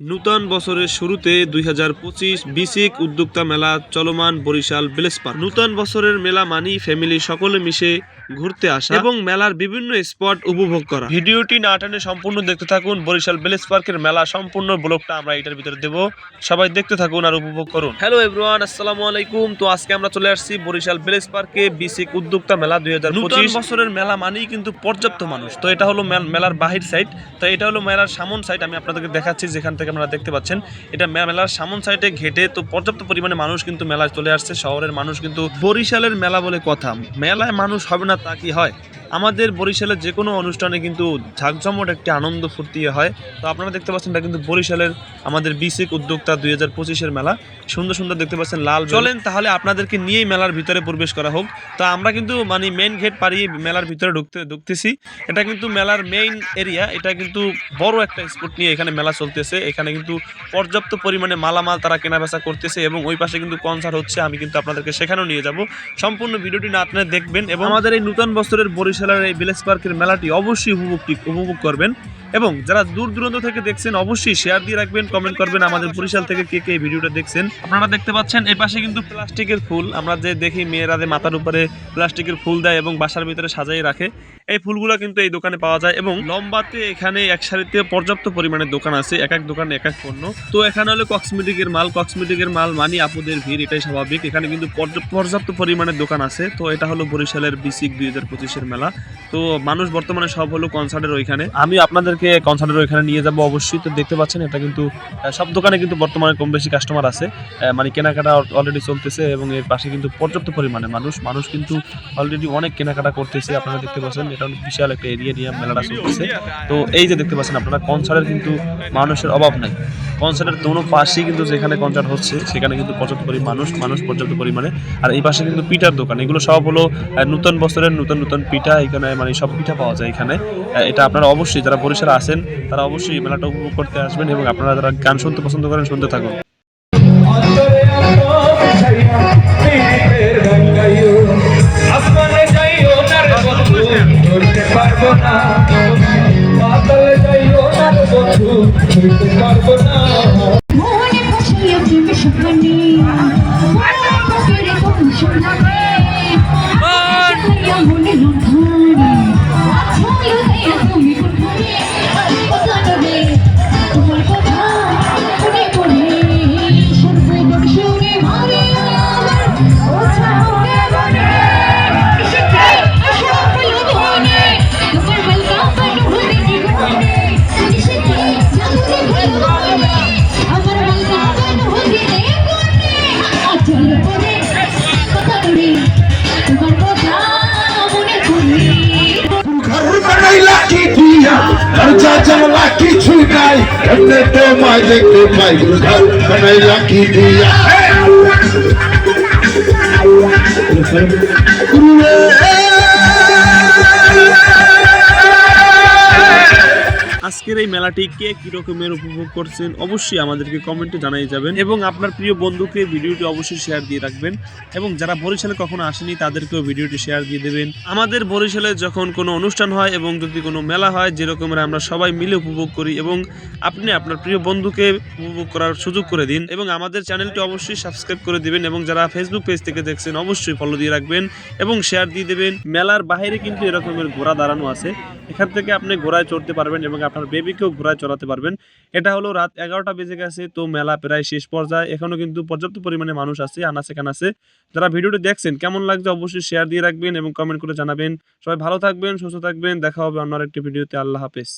নূতন বছরের শুরুতে দুই হাজার পঁচিশ বিসিক উদ্যোক্তা মেলা চলমান বরিশাল ভিলেজ পার্ক। নূতন বছরের মেলা মানি ফ্যামিলি সকলে মিশে ঘুরতে আসা এবং মেলার বিভিন্ন স্পট উপভোগ করা। ভিডিওটি না টেনে সম্পূর্ণ দেখতে থাকুন বরিশাল ভিলেজ পার্কের মেলা সম্পূর্ণ ব্লগটা আমরা এটার ভিতরে দেব। সবাই দেখতে থাকুন আর উপভোগ করুন। হ্যালো এভরিওয়ান আসসালামু আলাইকুম। তো আজকে আমরা চলে আসছি বরিশাল ভিলেজ পার্কে বিসিক উদ্যোক্তা মেলা দুই হাজার পঁচিশ। বছরের মেলা মানেই কিন্তু পর্যাপ্ত মানুষ। তো এটা হলো মেল- মেলার বাহির সাইড তো এটা হলো মেলার সামন সাইড আমি আপনাদেরকে দেখাচ্ছি যেখান থেকে আপনারা দেখতে পাচ্ছেন, এটা মেলার সামন সাইডে ঘেটে, তো পর্যাপ্ত পরিমাণে মানুষ কিন্তু মেলায় চলে আসছে। শহরের মানুষ কিন্তু বরিশালের মেলা বলে কথা। মেলায় মানুষ হবে না তা কি হয়? আমাদের বরিশালের যে কোনো অনুষ্ঠানে কিন্তু ঝাঁকজমট একটি আনন্দ ফুর্তি হয়। তো আপনারা দেখতে পাচ্ছেন এটা কিন্তু বরিশালের আমাদের বিসিক উদ্যোক্তা দুই হাজার পঁচিশের মেলা। সুন্দর সুন্দর দেখতে পাচ্ছেন লাল চলেন তাহলে আপনাদেরকে নিয়েই মেলার ভিতরে প্রবেশ করা হোক। তো আমরা কিন্তু মানে মেইন গেট পাড়িয়ে মেলার ভিতরে ঢুকতে, ঢুকতেছি। এটা কিন্তু মেলার মেইন এরিয়া এটা কিন্তু বড় একটা স্পট নিয়ে এখানে মেলা চলতেছে। এখানে কিন্তু পর্যাপ্ত পরিমাণে মালামাল তারা কেনাবেচা করতেছে এবং ওই পাশে কিন্তু কনসার্ট হচ্ছে। আমি কিন্তু আপনাদেরকে সেখানেও নিয়ে যাব। সম্পূর্ণ ভিডিওটি না আপনারা দেখবেন এবং আমাদের এই নূতন বছরের বরিশালের এই ভিলেজ পার্কের মেলাটি অবশ্যই উপভোগ উপভোগ করবেন। এবং যারা দূর দূরান্ত থেকে দেখছেন, অবশ্যই শেয়ার দিয়ে রাখবেন কমেন্ট করবেন। আমাদের বরিশাল থেকে কে কে এই ভিডিওটা দেখছেন, আপনারা দেখতে পাচ্ছেন, এই পাশে কিন্তু প্লাস্টিকের ফুল। আমরা যে দেখি, মেয়েরা যে মাথার উপরে প্লাস্টিকের ফুল দেয় এবং বাসার ভিতরে সাজাই রাখে, এই ফুলগুলো কিন্তু এই দোকানে পাওয়া যায় এবং লম্বাতে এখানে এক সারিতে পর্যাপ্ত পরিমাণে দোকান আছে, এক এক দোকানে, এক এক পণ্য। তো এখানে হলো কসমেটিকের মাল কসমেটিকের মাল, মানি আপুদের ভিড়, এটাই স্বাভাবিক। এখানে কিন্তু পর্য- পর্যাপ্ত পরিমাণে দোকান আছে। তো এটা হলো বরিশালের বিসিক দুই হাজার পঁচিশের মেলা। তো মানুষ বর্তমানে সব হলো কনসার্টের ওইখানে। আমি আপনাদেরকে কনসার্টের ওইখানে নিয়ে যাব অবশ্যই। তো দেখতে পাচ্ছেন, এটা কিন্তু সব দোকানে কিন্তু বর্তমানে কম বেশি কাস্টমার আছে। মানে কেনাকাটা অলরেডি চলতেছে এবং এর পাশে কিন্তু পর্যাপ্ত পরিমাণে মানুষ। মানুষ কিন্তু অলরেডি অনেক কেনাকাটা করতেছে, আপনারা দেখতে পাচ্ছেন। এটা হলো বিশাল একটা এরিয়া নিয়ে মেলাটা চলতেছে। তো এই যে দেখতে পাচ্ছেন আপনারা কনসার্টের কিন্তু মানুষের অভাব নাই। কনসার্টের দোনো পাশেই কিন্তু যেখানে কনসার্ট হচ্ছে, সেখানে কিন্তু পর্যাপ্ত পরিমাণ মানুষ মানুষ পর্যাপ্ত পরিমাণে। আর এই পাশে কিন্তু পিঠার দোকান। এগুলো সব হলো নতুন বছরের নতুন নতুন পিঠা। এখানে মানে সব পিঠা পাওয়া যায় এখানে। এটা আপনারা অবশ্যই যারা বরিশালে আছেন, তারা অবশ্যই মেলাটা উপভোগ করতে আসবেন এবং আপনারা যারা গান শুনতে পছন্দ করেন, শুনতে থাকুন। পারব না। কি দিয়া যা জানলা কিছু নাই এমনি তোমায় দেখতে পাই ঘর বানাইলা কি দিয়া। আজকের এই মেলাটি কে কি রকমের উপভোগ করছেন অবশ্যই আমাদেরকে কমেন্টে জানাই যাবেন এবং আপনার প্রিয় বন্ধুকে ভিডিওটি অবশ্যই শেয়ার দিয়ে রাখবেন এবং যারা বরিশালে কখনো আসেনি তাদেরকেও ভিডিওটি শেয়ার দিয়ে দেবেন। আমাদের বরিশালে যখন কোনো অনুষ্ঠান হয় এবং যদি কোনো মেলা হয় যেরকমের আমরা সবাই মিলে উপভোগ করি এবং আপনি আপনার প্রিয় বন্ধুকে উপভোগ করার সুযোগ করে দিন এবং আমাদের চ্যানেলটি অবশ্যই সাবস্ক্রাইব করে দিবেন এবং যারা ফেসবুক পেজ থেকে দেখছেন অবশ্যই ফলো দিয়ে রাখবেন এবং শেয়ার দিয়ে দেবেন। মেলার বাইরে কিন্তু এরকমের ঘোড়া দাঁড়ানো আছে। এখান থেকে আপনি ঘোড়ায় চড়তে পারবেন এবং আপনার বেবিকেও ঘোড়ায় চড়াতে পারবেন। এটা হলো রাত এগারোটা বেজে গেছে, তো মেলা প্রায় শেষ পর্যায়ে। এখনও কিন্তু পর্যাপ্ত পরিমাণে মানুষ আছে, আনাচে কানাচে। যারা ভিডিওটি দেখছেন, কেমন লাগছে অবশ্যই শেয়ার দিয়ে রাখবেন এবং কমেন্ট করে জানাবেন। সবাই ভালো থাকবেন, সুস্থ থাকবেন। দেখা হবে অন্য একটি ভিডিওতে। আল্লাহ হাফেজ।